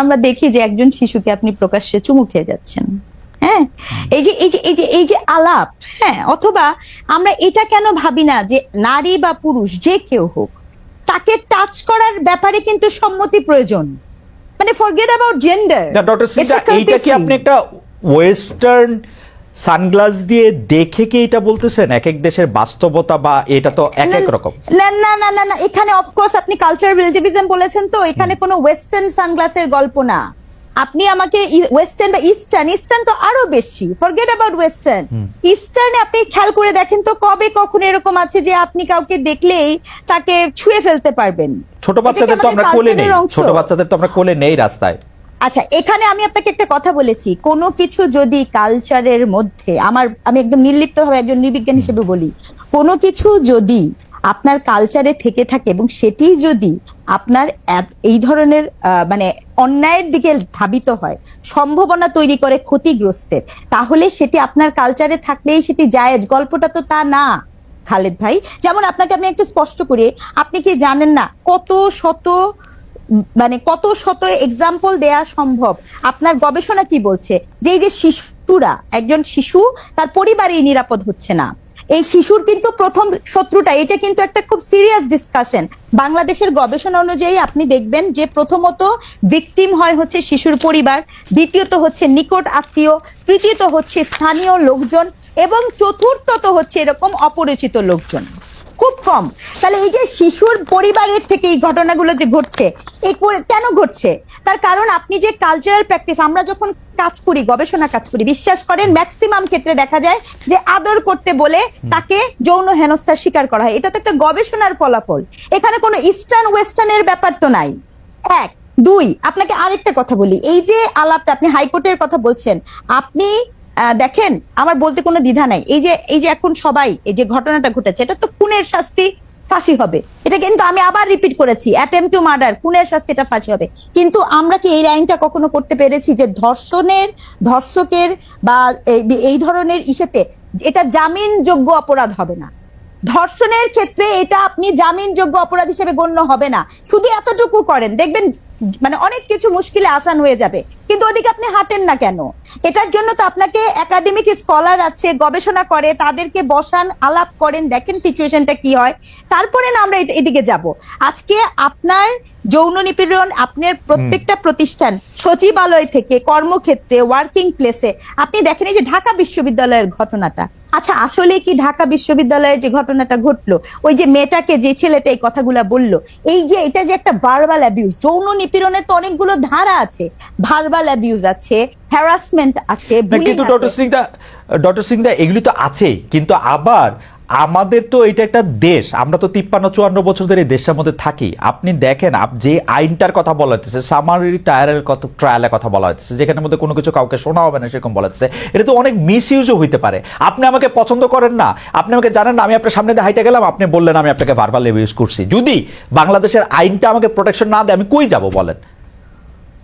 আমরা দেখি যে একজন শিশুকে আপনি প্রকাশ্যে চুমু খেয়ে যাচ্ছেন। হ্যাঁ? এই যে এই যে এই যে এই যে আলাপ হ্যাঁ? অথবা আমরা এটা কেন ভাবি না যে নারী বা পুরুষ যে কেউ হোক তাকে টাচ করার ব্যাপারে কিন্তু সম্মতি প্রয়োজন। মানে forget about gender doctor Sinha এইটা কি আপনি একটা ওয়েস্টার্ন সানগ্লাস দিয়ে দেখে কি এটা বলতেছেন? এক এক দেশের বাস্তবতা বা এটা তো এক এক রকম। না না না না না এখানে অফকোর্স আপনি কালচারাল রিলেটিভিজম বলেছেন তো এখানে কোনো ওয়েস্টার্ন সানগ্লাসের গল্প না। আপনি আমাকে ওয়েস্টার্ন বা ইস্টার্ন ইস্টার্ন তো আরও বেশি। ফরগেট অ্যাবাউট ওয়েস্টার্ন ইস্টার্নে আপনি খেয়াল করে দেখেন তো কবে কখন এরকম আছে যে আপনি কাউকে দেখলেই তাকে ছুঁয়ে ফেলতে পারবেন। ছোট বাচ্চাদের তো আমরা কোলে নেই? ছোট বাচ্চাদের তো আমরা কোলে নেই রাস্তায়। আচ্ছা এখানে আমি আপনাকে একটা কথা বলেছি। কোনো কিছু যদি কালচারের মধ্যে, আমার, আমি একদম নির্লিপ্ত ভাবে একজন নির্বিজ্ঞান হিসেবে বলি, কোনো কিছু যদি আপনার কালচারে থেকে থাকে এবং সেটি যদি আপনার এই ধরনের মানে অন্যায়ের দিকে ধাবিত হয়, সম্ভাবনা তৈরি করে ক্ষতিগ্রস্তের, তাহলে সেটি আপনার কালচারে থাকলেই সেটি জায়েজ। গল্পটা তো তা না, খালেদ ভাই। যেমন আপনাকে আমি একটু স্পষ্ট করি, আপনি কি জানেন না কত শত মানে কত শত এক্সাম্পল দেয়া সম্ভব? আপনার গবেষণা কি বলছে? যে যে শিশুরা, একজন শিশু তার পরিবারেই নিরাপদ হচ্ছে না। এই শিশুর কিন্তু প্রথম শত্রুটা, এটা কিন্তু একটা খুব সিরিয়াস ডিসকাশন বাংলাদেশের গবেষণা অনুযায়ী আপনি দেখবেন যে প্রথমত ভিকটিম হয় হচ্ছে শিশুর পরিবার, দ্বিতীয়ত হচ্ছে নিকট আত্মীয়, তৃতীয়ত হচ্ছে স্থানীয় লোকজন, এবং চতুর্থত হচ্ছে এরকম অপরিচিত লোকজন। খুব কম। তাহলে এই যে শিশুর পরিবারের থেকে এই ঘটনাগুলো যে ঘটছে এই কেন ঘটছে? তার কারণ আপনি যে কালচারাল প্র্যাকটিস আমরা যখন কাজ করি গবেষণা কাজ করি বিশ্বাস করেন ম্যাক্সিমাম ক্ষেত্রে দেখা যায় যে আদর করতে বলে তাকে যৌন হেনস্থার শিকার করা হয়। এটা তো একটা গবেষণার ফলাফল। এখানে কোনো ইস্টার্ন ওয়েস্টার্নের ব্যাপার তো নাই। এক। দুই আপনাকে আরেকটা কথা বলি। এই যে আলাপটা আপনি হাইকোর্টের কথা বলছেন আপনি দেখেন, আমার বলতে কোনো দ্বিধা নাই। এই যে এই যে এখন সবাই, এই যে ঘটনাটা ঘটেছে, এটা তো খুনের শাস্তি ফাঁসি হবে। এটা কিন্তু আমি আবার রিপিট করেছি অ্যাটেম্প টু মার্ডার খুনের শাস্তি এটা ফাঁসি হবে। কিন্তু আমরা কি এই লাইনটা কখনো করতে পেরেছি যে ধর্ষণের, ধর্ষকের বা এই- ধরনের ইসেতে এটা জামিনযোগ্য অপরাধ হবে না? ধর্ষণের ক্ষেত্রে এটা আপনি জামিনযোগ্য অপরাধ হিসেবে গণ্য হবে না। শুধু এতটুকু করেন। দেখবেন মানে অনেক কিছু মুশকিলে আসান হয়ে যাবে। কিন্তু ওদিকে আপনি হাঁটেন না কেন? এটার জন্য তো আপনাকে একাডেমিক স্কলার আছে গবেষণা করে তাদেরকে বসান আলাপ করেন দেখেন সিচুয়েশনটা কি হয়। তারপরে না আমরা এদিকে যাব। আজকে আপনার যৌন নিপীড়ন আপনার প্রত্যেকটা প্রতিষ্ঠান সচিবালয় থেকে কর্মক্ষেত্রে ওয়ার্কিং প্লেসে আপনি দেখেন এই যে ঢাকা বিশ্ববিদ্যালয়ের ঘটনাটা। আচ্ছা আসলে কি ঢাকা বিশ্ববিদ্যালয়ে যে ঘটনাটা ঘটলো ওই যে মেয়েটাকে যে ছেলেটা এই কথাগুলা বলল এই যে এটা যে একটা ভার্বাল অ্যাবিউজ যৌন নিপীড়নের তো অনেকগুলো ধারা আছে ভার্বাল অ্যাবিউজ আছে হ্যারাসমেন্ট আছে ডক্টর সিং দা। ডক্টর সিং দা এগুলি তো আছে কিন্তু আবার আমাদের তো এটা একটা দেশ, আমরা তো তিপ্পান্ন, চুয়ান্ন বছর ধরে এই দেশের মধ্যে থাকি। আপনি দেখেন যে আইনটার কথা বলা হচ্ছে সামারি ট্রায়ালের কথা ট্রায়ালের কথা বলা হচ্ছে যেখানের মধ্যে কোনো কিছু কাউকে শোনা হবে না, সেরকম বলা হচ্ছে এটা তো অনেক মিস ইউজও হইতে পারে। আপনি আমাকে পছন্দ করেন না, আপনি আমাকে জানেন না, আমি আপনার সামনে দিয়ে হাইটে গেলাম, আপনি বললেন আমি আপনাকে ভার্বাল ইউজ করছি। যদি বাংলাদেশের আইনটা আমাকে প্রোটেকশন না দেয়, আমি কই যাব বলেন?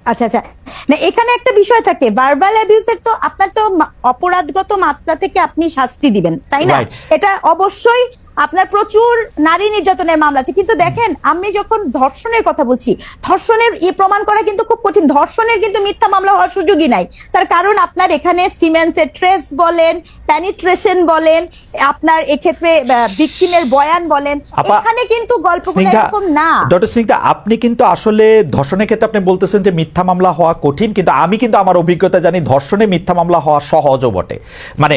আচ্ছা আচ্ছা। না এখানে একটা বিষয় থাকে ভার্বাল অ্যাবিউসের তো আপনার তো অপরাধগত মাত্রা থেকে আপনি শাস্তি দিবেন তাই না? এটা অবশ্যই আপনার প্রচুর নারী নির্যাতনের মামলা আছে। কিন্তু দেখেন আমি যখন ধর্ষণের কথা বলছি ধর্ষণের ই প্রমাণ করা কিন্তু খুব কঠিন। ধর্ষণের কিন্তু মিথ্যা মামলা হওয়ার সুযোগই নাই। তার কারণ আপনার এখানে সিমেন্সের ট্রেস বলেন প্যানিট্রেশন বলেন আপনার এক্ষেত্রে ভিকটিমের বয়ান বলেন এখানে কিন্তু গল্পগুলো স্নিগ্ধা, এরকম না। ডক্টর সিংদা আপনি কিন্তু আসলে ধর্ষণের ক্ষেত্রে আপনি বলতেছেন যে মিথ্যা মামলা হওয়া কঠিন কিন্তু আমি কিন্তু আমার অভিজ্ঞতা জানি ধর্ষণে মিথ্যা মামলা হওয়া সহজও বটে। মানে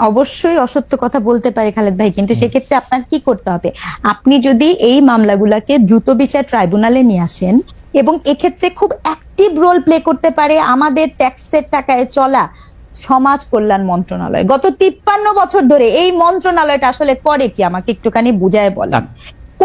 অবশ্যই অসত্য কথা বলতে পারে খালেদ ভাই কিন্তু সেক্ষেত্রে আপনার কি করতে হবে? আপনি যদি এই মামলাগুলোকে দ্রুত বিচার ট্রাইব্যুনালে নিয়ে আসেন এবং এক্ষেত্রে খুব অ্যাক্টিভ রোল প্লে করতে পারে আমাদের ট্যাক্সের টাকায় চলা সমাজ কল্যাণ মন্ত্রণালয়। গত তিপ্পান্ন বছর ধরে এই মন্ত্রণালয়টা আসলে করে কি? আমাকে একটুখানি বুঝায় বলেন।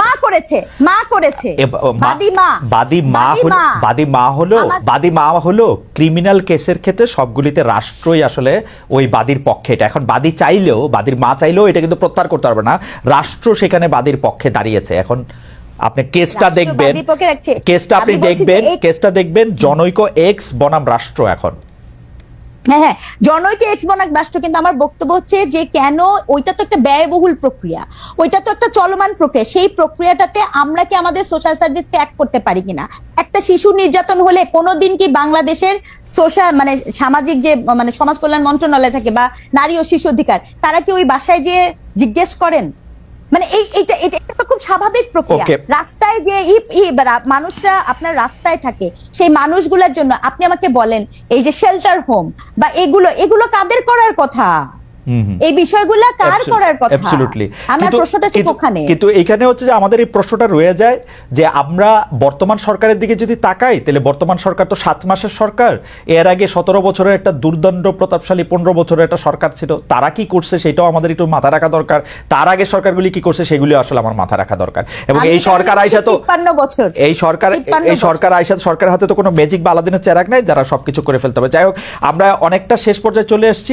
মা করেছে মা করেছে। বাদী মা বাদী মা হলো বাদী মা হলো বাদী মা হলো ক্রিমিনাল কেসের ক্ষেত্রে সবগুলিতে রাষ্ট্রই আসলে ওই বাদীর পক্ষে এটা। এখন বাদী চাইলেও বাদীর মা চাইলেও এটা কিন্তু প্রত্যাহার করতে পারবে না। রাষ্ট্র সেখানে বাদীর পক্ষে দাঁড়িয়েছে। এখন আপনি কেসটা দেখবেন। কেসটা আপনি দেখবেন কেসটা দেখবেন জনৈক এক্স বনাম রাষ্ট্র এখন। হ্যাঁ হ্যাঁ জনৈক এক্স রাষ্ট্র কিন্তু আমার বক্তব্য হচ্ছে যে কেন ওইটা তো একটা ব্যয়বহুল প্রক্রিয়া, ওইটা তো একটা চলমান প্রক্রিয়া, সেই প্রক্রিয়াটাতে আমরা কি আমাদের সোশ্যাল সার্ভিস ত্যাগ করতে পারি কিনা? একটা শিশু নির্যাতন হলে কোনোদিন কি বাংলাদেশের সোশ্যাল মানে সামাজিক যে মানে সমাজ কল্যাণ মন্ত্রণালয় থাকে বা নারী ও শিশু অধিকার, তারা কি ওই বাসায় যে জিজ্ঞেস করেন? মানে এই এটা স্বাভাবিক প্রক্রিয়া। রাস্তায় যে মানুষরা আপনার রাস্তায় থাকে সেই মানুষগুলোর জন্য আপনি আমাকে বলেন এই যে শেল্টার হোম বা এগুলো এগুলো কাদের করার কথা? এই বিষয়গুলো কার করার কথা। অ্যাবসলিউটলি আমার প্রশ্নটা ঠিক ওখানে। কিন্তু এখানে হচ্ছে যে আমাদের এই প্রশ্নটা রয়ে যায় যে আমরা বর্তমান সরকারের দিকে যদি তাকাই তাহলে বর্তমান সরকার তো সাত মাসের সরকার। এর আগে সতেরো বছরের একটা দুর্দণ্ড প্রতাপশালী পনেরো বছরের একটা সরকার ছিল। তারা কি করছে সেটাও আমাদের একটু মাথা রাখা দরকার। তার আগে সরকারগুলি কি করছে সেগুলি আসলে আমার মাথা রাখা দরকার। এবং এই সরকার আইসা তো বছর। এই সরকার এই সরকার আইসা সরকারের হাতে তো কোনো ম্যাজিক বা আলাদিনের চেরাক নাই যারা সবকিছু করে ফেলতে হবে। যাই হোক আমরা অনেকটা শেষ পর্যায়ে চলে এসেছি।